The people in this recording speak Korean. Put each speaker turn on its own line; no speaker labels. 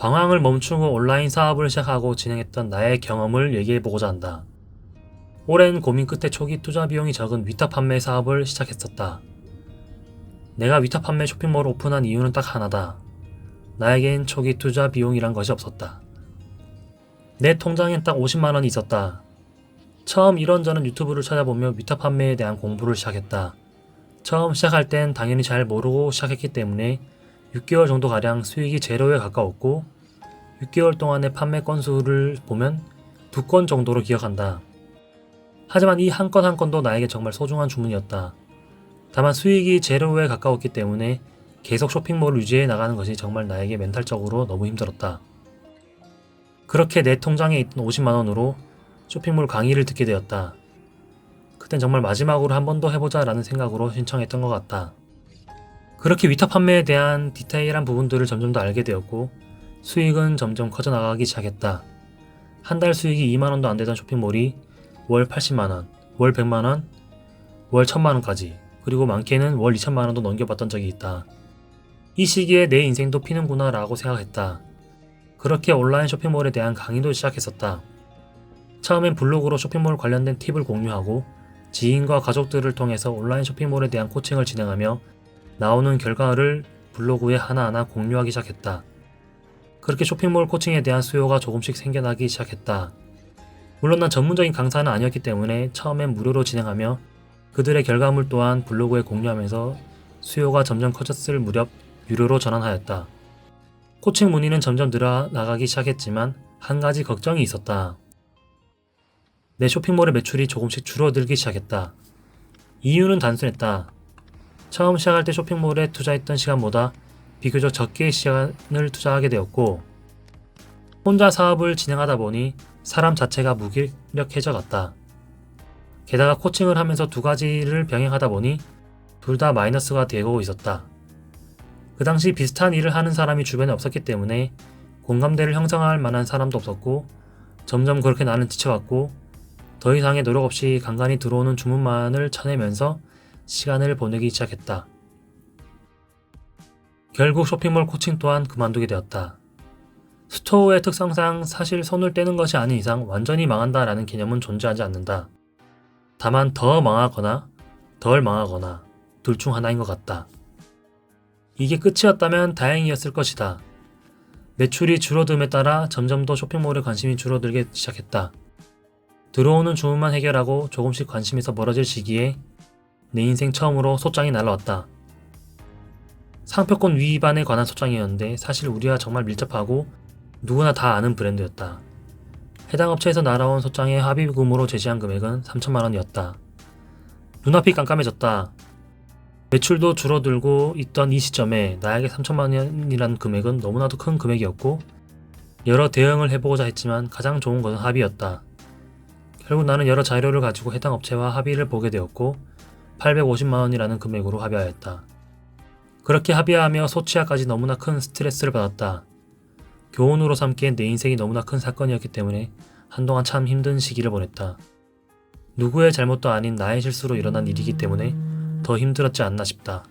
방황을 멈추고 온라인 사업을 시작하고 진행했던 나의 경험을 얘기해보고자 한다. 오랜 고민 끝에 초기 투자 비용이 적은 위탁 판매 사업을 시작했었다. 내가 위탁 판매 쇼핑몰을 오픈한 이유는 딱 하나다. 나에겐 초기 투자 비용이란 것이 없었다. 내 통장엔 딱 50만 원이 있었다. 처음 이런저런 유튜브를 찾아보며 위탁 판매에 대한 공부를 시작했다. 처음 시작할 땐 당연히 잘 모르고 시작했기 때문에 6개월 정도 가량 수익이 제로에 가까웠고 6개월 동안의 판매 건수를 보면 두 건 정도로 기억한다. 하지만 이 한건한 건도 나에게 정말 소중한 주문이었다. 다만 수익이 제로에 가까웠기 때문에 계속 쇼핑몰을 유지해 나가는 것이 정말 나에게 멘탈적으로 너무 힘들었다. 그렇게 내 통장에 있던 50만원으로 쇼핑몰 강의를 듣게 되었다. 그땐 정말 마지막으로 한 번 더 해보자 라는 생각으로 신청했던 것 같다. 그렇게 위탁 판매에 대한 디테일한 부분들을 점점 더 알게 되었고 수익은 점점 커져나가기 시작했다. 한 달 수익이 2만원도 안 되던 쇼핑몰이 월 80만원, 월 100만원, 월 1000만원까지 그리고 많게는 월 2천만원도 넘겨봤던 적이 있다. 이 시기에 내 인생도 피는구나 라고 생각했다. 그렇게 온라인 쇼핑몰에 대한 강의도 시작했었다. 처음엔 블로그로 쇼핑몰 관련된 팁을 공유하고 지인과 가족들을 통해서 온라인 쇼핑몰에 대한 코칭을 진행하며 나오는 결과를 블로그에 하나하나 공유하기 시작했다. 그렇게 쇼핑몰 코칭에 대한 수요가 조금씩 생겨나기 시작했다. 물론 난 전문적인 강사는 아니었기 때문에 처음엔 무료로 진행하며 그들의 결과물 또한 블로그에 공유하면서 수요가 점점 커졌을 무렵 유료로 전환하였다. 코칭 문의는 점점 늘어나가기 시작했지만 한 가지 걱정이 있었다. 내 쇼핑몰의 매출이 조금씩 줄어들기 시작했다. 이유는 단순했다. 처음 시작할 때 쇼핑몰에 투자했던 시간보다 비교적 적게 시간을 투자하게 되었고, 혼자 사업을 진행하다 보니 사람 자체가 무기력해져 갔다. 게다가 코칭을 하면서 두 가지를 병행하다 보니 둘 다 마이너스가 되고 있었다. 그 당시 비슷한 일을 하는 사람이 주변에 없었기 때문에 공감대를 형성할 만한 사람도 없었고 점점 그렇게 나는 지쳐갔고 더 이상의 노력 없이 간간히 들어오는 주문만을 쳐내면서 시간을 보내기 시작했다. 결국 쇼핑몰 코칭 또한 그만두게 되었다. 스토어의 특성상 사실 손을 떼는 것이 아닌 이상 완전히 망한다라는 개념은 존재하지 않는다. 다만 더 망하거나 덜 망하거나 둘 중 하나인 것 같다. 이게 끝이었다면 다행이었을 것이다. 매출이 줄어듦에 따라 점점 더 쇼핑몰에 관심이 줄어들기 시작했다. 들어오는 주문만 해결하고 조금씩 관심에서 멀어질 시기에 내 인생 처음으로 소장이 날라왔다. 상표권 위반에 관한 소장이었는데 사실 우리와 정말 밀접하고 누구나 다 아는 브랜드였다. 해당 업체에서 날아온 소장의 합의금으로 제시한 금액은 3천만 원이었다. 눈앞이 깜깜해졌다. 매출도 줄어들고 있던 이 시점에 나에게 3천만 원이라는 금액은 너무나도 큰 금액이었고 여러 대응을 해보고자 했지만 가장 좋은 것은 합의였다. 결국 나는 여러 자료를 가지고 해당 업체와 합의를 보게 되었고 850만 원이라는 금액으로 합의하였다. 그렇게 합의하며 소치하까지 너무나 큰 스트레스를 받았다. 교훈으로 삼기엔 내 인생이 너무나 큰 사건이었기 때문에 한동안 참 힘든 시기를 보냈다. 누구의 잘못도 아닌 나의 실수로 일어난 일이기 때문에 더 힘들었지 않나 싶다.